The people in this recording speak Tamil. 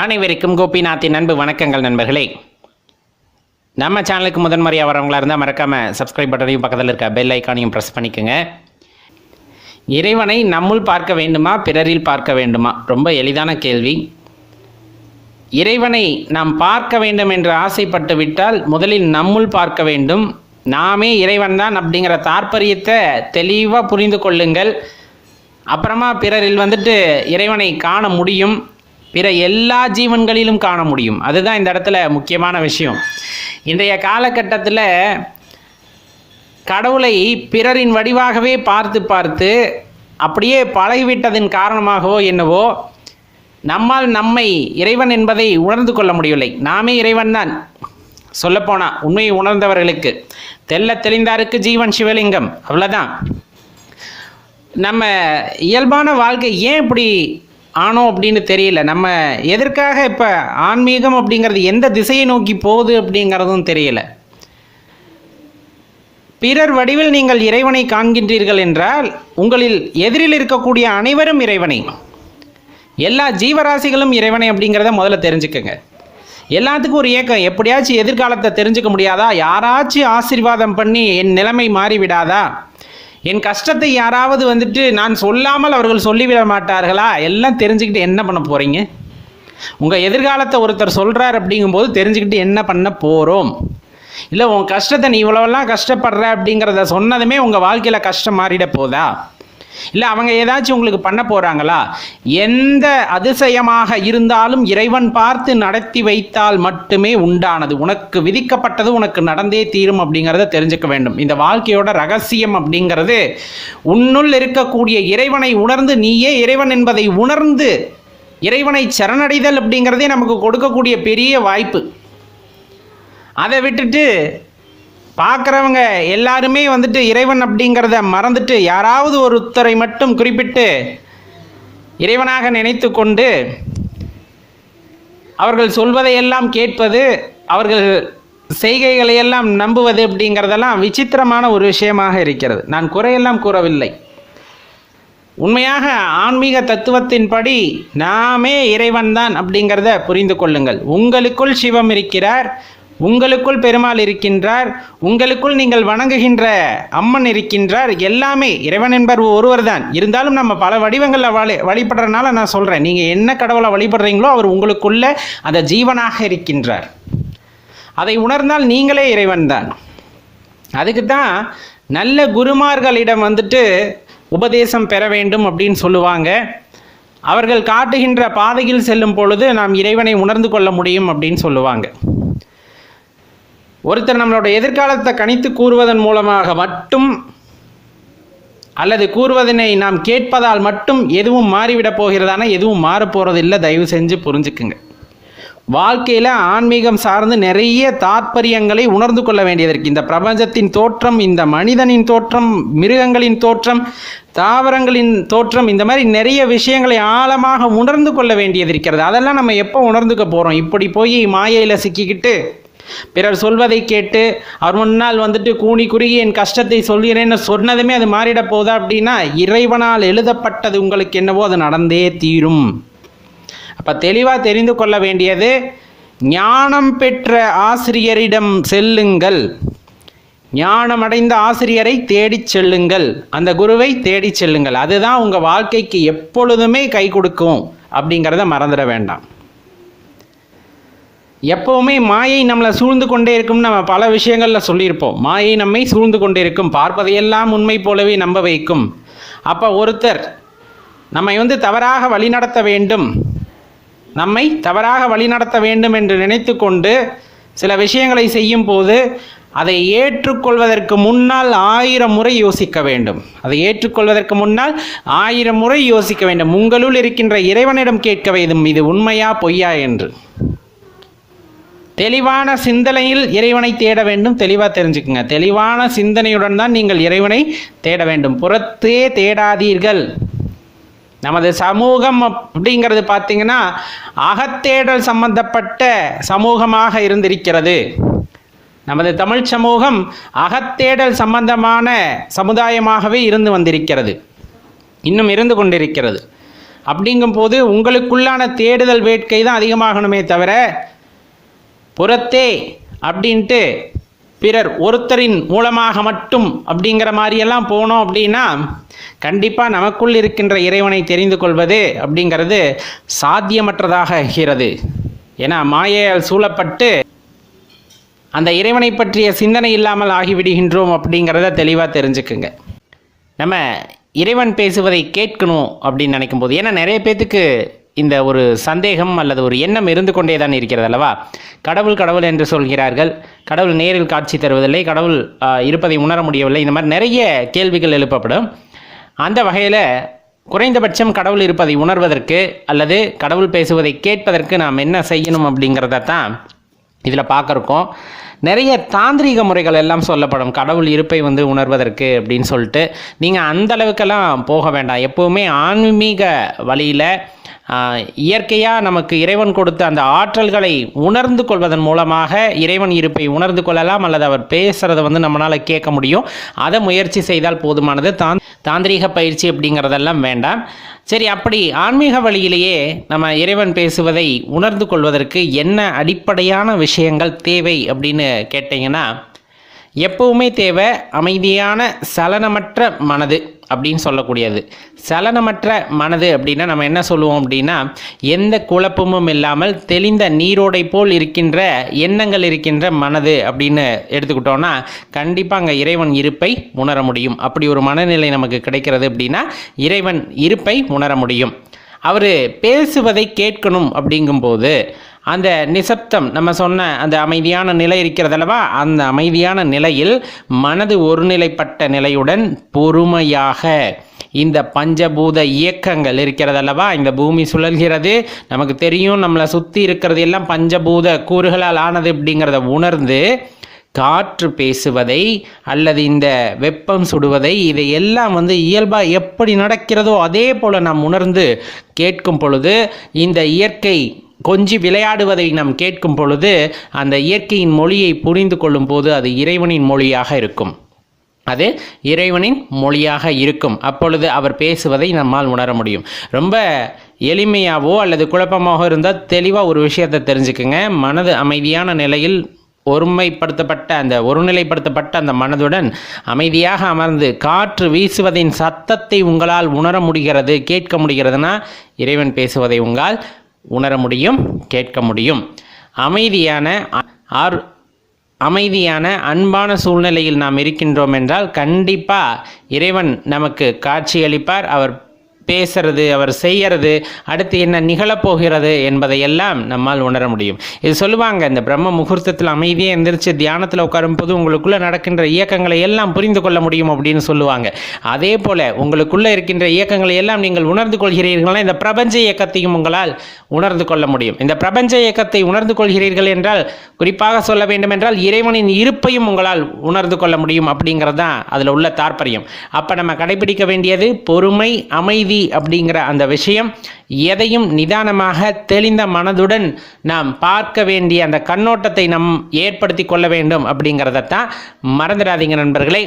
அனைவருக்கும் கோபிநாத்தின் அன்பு வணக்கங்கள் நண்பர்களே. நம்ம சேனலுக்கு முதன்முறையாக வரவங்களாக இருந்தால் மறக்காமல் சப்ஸ்கிரைப் பட்டனையும் பக்கத்தில் இருக்க பெல் ஐக்கானையும் ப்ரெஸ் பண்ணிக்கோங்க. இறைவனை நம்முள் பார்க்க வேண்டுமா பிறரில் பார்க்க வேண்டுமா? ரொம்ப எளிதான கேள்வி. இறைவனை நாம் பார்க்க வேண்டும் என்று ஆசைப்பட்டு விட்டால் முதலில் நம்முள் பார்க்க வேண்டும். நாமே இறைவன்தான் அப்படிங்கிற தாற்பரியத்தை தெளிவாக புரிந்து கொள்ளுங்கள். அப்புறமா பிறரில் வந்துட்டு இறைவனை காண முடியும். பிற எல்லா ஜீவன்களிலும் காண முடியும். அதுதான் இந்த இடத்துல முக்கியமான விஷயம். இன்றைய காலகட்டத்தில் கடவுளை பிறரின் வடிவாகவே பார்த்து பார்த்து அப்படியே பழகிவிட்டதின் காரணமாகவோ என்னவோ நம்மால் நம்மை இறைவன் என்பதை உணர்ந்து கொள்ள முடியவில்லை. நாமே இறைவன்தான் சொல்லப்போனால் உண்மையை உணர்ந்தவர்களுக்கு. தெல்ல தெளிந்தாருக்கு ஜீவன் சிவலிங்கம். அவ்வளோதான் நம்ம இயல்பான வாழ்க்கை ஏன் இப்படி ஆனோம் அப்படின்னு தெரியல. நம்ம எதற்காக இப்போ ஆன்மீகம் அப்படிங்கிறது எந்த திசையை நோக்கி போகுது அப்படிங்கிறதும் தெரியல. பிறர் வடிவில் நீங்கள் இறைவனை காண்கின்றீர்கள் என்றால் உங்களில் எதிரில் இருக்கக்கூடிய அனைவரும் இறைவனை. எல்லா ஜீவராசிகளும் இறைவனை அப்படிங்கிறத முதல்ல தெரிஞ்சுக்கங்க. எல்லாத்துக்கும் ஒரு ஏக்கம் எப்படியாச்சும் எதிர்காலத்தை தெரிஞ்சுக்க முடியாதா? யாராச்சும் ஆசீர்வாதம் பண்ணி என் நிலைமை மாறிவிடாதா? என் கஷ்டத்தை யாராவது வந்துட்டு நான் சொல்லாமல் அவர்கள் சொல்லிவிட மாட்டார்களா? எல்லாம் தெரிஞ்சுக்கிட்டு என்ன பண்ண போகிறீங்க உங்கள் எதிர்காலத்தை ஒருத்தர் சொல்கிறார் அப்படிங்கும்போது தெரிஞ்சுக்கிட்டு என்ன பண்ண போகிறோம் இல்லை உன் கஷ்டத்தை நீ இவ்வளோலாம் கஷ்டப்படுற அப்படிங்கிறத சொன்னதுமே உங்கள் வாழ்க்கையில் கஷ்டம் மாறிட போதா? இல்லை அவங்க ஏதாச்சும் உங்களுக்கு பண்ண போகிறாங்களா எந்த அதிசயமாக இருந்தாலும் இறைவன் பார்த்து நடத்தி வைத்தால் மட்டுமே உண்டானது. உனக்கு விதிக்கப்பட்டது உனக்கு நடந்தே தீரும் அப்படிங்கிறத தெரிஞ்சுக்க வேண்டும். இந்த வாழ்க்கையோட ரகசியம் அப்படிங்கிறது உன்னுள் இருக்கக்கூடிய இறைவனை உணர்ந்து நீயே இறைவன் என்பதை உணர்ந்து இறைவனை சரணடைதல் அப்படிங்கிறதே நமக்கு கொடுக்கக்கூடிய பெரிய வாய்ப்பு. அதை விட்டுட்டு பார்க்குறவங்க எல்லாருமே வந்துட்டு இறைவன் அப்படிங்கிறத மறந்துட்டு யாராவது ஒருத்தரை மட்டும் குறிப்பிட்டு இறைவனாக நினைத்து கொண்டு அவர்கள் சொல்வதையெல்லாம் கேட்பது அவர்கள் செய்கைகளை எல்லாம் நம்புவது அப்படிங்கிறதெல்லாம் விசித்திரமான ஒரு விஷயமாக இருக்கிறது. நான் குறையெல்லாம் கூறவில்லை. உண்மையாக ஆன்மீக தத்துவத்தின்படி நாமே இறைவன்தான் அப்படிங்கிறத புரிந்து கொள்ளுங்கள். உங்களுக்குள் சிவம் இருக்கிறார் உங்களுக்குள் பெருமாள் இருக்கின்றார் உங்களுக்குள் நீங்கள் வணங்குகின்ற அம்மன் இருக்கின்றார் எல்லாமே இறைவன் என்பவர் ஒருவர் தான் இருந்தாலும் நம்ம பல வடிவங்களில் வழி வழிபடுறதுனால நான் சொல்கிறேன் நீங்கள் என்ன கடவுளை வழிபடுறீங்களோ அவர் உங்களுக்குள்ள அந்த ஜீவனாக இருக்கின்றார். அதை உணர்ந்தால் நீங்களே இறைவன் தான் அதுக்கு தான் நல்ல குருமார்களிடம் வந்துட்டு உபதேசம் பெற வேண்டும் அப்படின்னு சொல்லுவாங்க. அவர்கள் காட்டுகின்ற பாதையில் செல்லும் பொழுது நாம் இறைவனை உணர்ந்து கொள்ள முடியும் அப்படின்னு சொல்லுவாங்க. ஒருத்தர் நம்மளோட எதிர்காலத்தை கணித்து கூறுவதன் மூலமாக மட்டும் அல்லது கூறுவதனை நாம் கேட்பதால் மட்டும் எதுவும் மாறிவிடப் போகிறதானா எதுவும் மாறப்போகிறதில்லை தயவு செஞ்சு புரிஞ்சுக்குங்க. வாழ்க்கையில் ஆன்மீகம் சார்ந்து நிறைய தாற்பயங்களை உணர்ந்து கொள்ள வேண்டியதற்கு இந்த பிரபஞ்சத்தின் தோற்றம் இந்த மனிதனின் தோற்றம் மிருகங்களின் தோற்றம் தாவரங்களின் தோற்றம் இந்த மாதிரி நிறைய விஷயங்களை ஆழமாக உணர்ந்து கொள்ள வேண்டியது இருக்கிறது. அதெல்லாம் நம்ம எப்போ உணர்ந்துக்க போகிறோம் இப்படி போய் மாயையில் சிக்கிக்கிட்டு பிறர் சொல்வதை கேட்டு அவர் முன்னால் வந்துட்டு கூனி குறுகி என் கஷ்டத்தை சொல்கிறேன்னு சொன்னதுமே அது மாறிட போதா? அப்படின்னா இறைவனால் எழுதப்பட்டது உங்களுக்கு என்னவோ அது நடந்தே தீரும். அப்போ தெளிவாக தெரிந்து கொள்ள வேண்டியது ஞானம் பெற்ற ஆசிரியரிடம் செல்லுங்கள். ஞானமடைந்த ஆசிரியரை தேடிச் செல்லுங்கள். அந்த குருவை தேடிச் செல்லுங்கள். அதுதான் உங்கள் வாழ்க்கைக்கு எப்பொழுதுமே கை கொடுக்கும் அப்படிங்கிறத மறந்துட வேண்டாம். எப்போவுமே மாயை நம்மளை சூழ்ந்து கொண்டே இருக்கும்னு நம்ம பல விஷயங்களில் சொல்லியிருப்போம். மாயை நம்மை சூழ்ந்து கொண்டே இருக்கும். பார்ப்பதையெல்லாம் உண்மை போலவே நம்ப வைக்கும். அப்போ ஒருத்தர் நம்மை வந்து தவறாக வழிநடத்த வேண்டும். நம்மை தவறாக வழிநடத்த வேண்டும் என்று நினைத்து கொண்டு சில விஷயங்களை செய்யும் போது அதை ஏற்றுக்கொள்வதற்கு முன்னால் ஆயிரம் முறை யோசிக்க வேண்டும். அதை ஏற்றுக்கொள்வதற்கு முன்னால் ஆயிரம் முறை யோசிக்க வேண்டும். உங்களுள் இருக்கின்ற இறைவனிடம் கேட்க வேண்டும். இது உண்மையா பொய்யா என்று. தெளிவான சிந்தனையில் இறைவனை தேட வேண்டும். தெளிவாக தெரிஞ்சுக்குங்க. தெளிவான சிந்தனையுடன் தான் நீங்கள் இறைவனை தேட வேண்டும். புறத்தே தேடாதீர்கள். நமது சமூகம் அப்படிங்கிறது பார்த்தீங்கன்னா அகத்தேடல் சம்பந்தப்பட்ட சமூகமாக இருந்திருக்கிறது. நமது தமிழ் சமூகம் அகத்தேடல் சம்பந்தமான சமுதாயமாகவே இருந்து வந்திருக்கிறது. இன்னும் இருந்து கொண்டிருக்கிறது. அப்படிங்கும்போது உங்களுக்குள்ளான தேடுதல் வேட்கை தான் அதிகமாகணுமே தவிர புறத்தே அப்படின்ட்டு பிறர் ஒருத்தரின் மூலமாக மட்டும் அப்படிங்கிற மாதிரியெல்லாம் போனோம் அப்படின்னா கண்டிப்பாக நமக்குள் இருக்கின்ற இறைவனை தெரிந்து கொள்வது அப்படிங்கிறது சாத்தியமற்றதாக ஆகிறது. ஏன்னா மாயையால் சூழப்பட்டு அந்த இறைவனை பற்றிய சிந்தனை இல்லாமல் ஆகிவிடுகின்றோம் அப்படிங்கிறத தெளிவாக தெரிஞ்சுக்குங்க. நம்ம இறைவன் பேசுவதை கேட்கணும் அப்படின்னு நினைக்கும் போது ஏன்னா நிறைய பேர்த்துக்கு இந்த ஒரு சந்தேகம் அல்லது ஒரு எண்ணம் இருந்து கொண்டே தான் இருக்கிறது அல்லவா? கடவுள் கடவுள் என்று சொல்கிறார்கள். கடவுள் நேரில் காட்சி தருவதில்லை. கடவுள் இருப்பதை உணர முடியவில்லை. இந்த மாதிரி நிறைய கேள்விகள் எழுப்பப்படும். அந்த வகையில் குறைந்தபட்சம் கடவுள் இருப்பதை உணர்வதற்கு அல்லது கடவுள் பேசுவதை கேட்பதற்கு நாம் என்ன செய்யணும் அப்படிங்கிறத தான் இதில் பார்க்குறோம். நிறைய தாந்திரீக முறைகள் எல்லாம் சொல்லப்படும். கடவுள் இருப்பை வந்து உணர்வதற்கு அப்படின்னு சொல்லிட்டு. நீங்கள் அந்த அளவுக்கெல்லாம் போக வேண்டாம். எப்போவுமே ஆன்மீக வழியில் இயற்கையாக நமக்கு இறைவன் கொடுத்த அந்த ஆற்றல்களை உணர்ந்து கொள்வதன் மூலமாக இறைவன் இருப்பை உணர்ந்து கொள்ளலாம் அல்லது அவர் பேசுகிறத வந்து நம்மளால் கேட்க முடியும். அதை முயற்சி செய்தால் போதுமானது. தான் தாந்திரீக பயிற்சி அப்படிங்கிறதெல்லாம் வேண்டாம். சரி அப்படி ஆன்மீக வழியிலேயே நம்ம இறைவன் பேசுவதை உணர்ந்து கொள்வதற்கு என்ன அடிப்படையான விஷயங்கள் தேவை அப்படின்னு கேட்டிங்கன்னா எப்பவுமே தேவை அமைதியான சலனமற்ற மனது அப்படின்னு சொல்லக்கூடியது. சலனமற்ற மனது அப்படின்னா நம்ம என்ன சொல்லுவோம் அப்படின்னா எந்த குழப்பமும் இல்லாமல் தெளிந்த நீரோடை போல் இருக்கின்ற எண்ணங்கள் இருக்கின்ற மனது அப்படின்னு எடுத்துக்கிட்டோம்னா கண்டிப்பாக அங்கே இறைவன் இருப்பை உணர முடியும். அப்படி ஒரு மனநிலை நமக்கு கிடைக்கிறது அப்படின்னா இறைவன் இருப்பை உணர முடியும். அவர் பேசுவதை கேட்கணும் அப்படிங்கும்போது அந்த நிசப்தம் நம்ம சொன்ன அந்த அமைதியான நிலை இருக்கிறதல்லவா அந்த அமைதியான நிலையில் மனது ஒருநிலைப்பட்ட நிலையுடன் பொறுமையாக இந்த பஞ்சபூத இயக்கங்கள் இருக்கிறதல்லவா இந்த பூமி சுழல்கிறது. நமக்கு தெரியும் நம்மளை சுற்றி இருக்கிறது எல்லாம் பஞ்சபூத கூறுகளால் ஆனது அப்படிங்கிறத உணர்ந்து காற்று பேசுவதை அல்லது இந்த வெப்பம் சுடுவதை இதை எல்லாம் வந்து இயல்பாக எப்படி நடக்கிறதோ அதே போல் நாம் உணர்ந்து கேட்கும் பொழுது இந்த இயற்கை கொஞ்சி விளையாடுவதை நாம் கேட்கும் பொழுது அந்த இயற்கையின் மொழியை புரிந்து கொள்ளும் போது அது இறைவனின் மொழியாக இருக்கும். அது இறைவனின் மொழியாக இருக்கும். அப்பொழுது அவர் பேசுவதை நம்மால் உணர முடியும். ரொம்ப எளிமையாகவோ அல்லது குழப்பமாகவோ இருந்தால் தெளிவாக ஒரு விஷயத்தை தெரிஞ்சுக்குங்க. மனது அமைதியான நிலையில் ஒருமைப்படுத்தப்பட்ட அந்த ஒருநிலைப்படுத்தப்பட்ட அந்த மனதுடன் அமைதியாக அமர்ந்து காற்று வீசுவதின் சத்தத்தை உங்களால் உணர முடிகிறது கேட்க முடிகிறதுனா இறைவன் பேசுவதை உங்களால் உணர முடியும் கேட்க முடியும். அமைதியான ஆர் அமைதியான அன்பான சூழ்நிலையில் நாம் இருக்கின்றோம் என்றால் கண்டிப்பாக இறைவன் நமக்கு காட்சியளிப்பார். அவர் பேசுறது அவர் செய்யறது அடுத்து என்ன நிகழப்போகிறது என்பதையெல்லாம் நம்மால் உணர முடியும். இது சொல்லுவாங்க இந்த பிரம்ம முகூர்த்தத்தில் அமைதியாக எந்திரிச்சு தியானத்தில் உட்காரும் போது உங்களுக்குள்ள நடக்கின்ற இயக்கங்களை எல்லாம் புரிந்து கொள்ள முடியும் அப்படின்னு சொல்லுவாங்க. அதே போல உங்களுக்குள்ள இருக்கின்ற இயக்கங்களை எல்லாம் நீங்கள் உணர்ந்து கொள்கிறீர்களா இந்த பிரபஞ்ச இயக்கத்தையும் உங்களால் உணர்ந்து கொள்ள முடியும். இந்த பிரபஞ்ச இயக்கத்தை உணர்ந்து கொள்கிறீர்கள் என்றால் குறிப்பாக சொல்ல வேண்டும் என்றால் இறைவனின் இருப்பையும் உங்களால் உணர்ந்து கொள்ள முடியும் அப்படிங்கிறது தான் அதில் உள்ள தாற்பயம். அப்போ நம்ம கடைபிடிக்க வேண்டியது பொறுமை அமைதி அப்படிங்கிற அந்த விஷயம் எதையும் நிதானமாக தெளிந்த மனதுடன் நாம் பார்க்க வேண்டிய அந்த கண்ணோட்டத்தை நம் ஏற்படுத்தி கொள்ள வேண்டும் அப்படிங்கிறதத்தான் மறந்துடாதீங்க நண்பர்களே.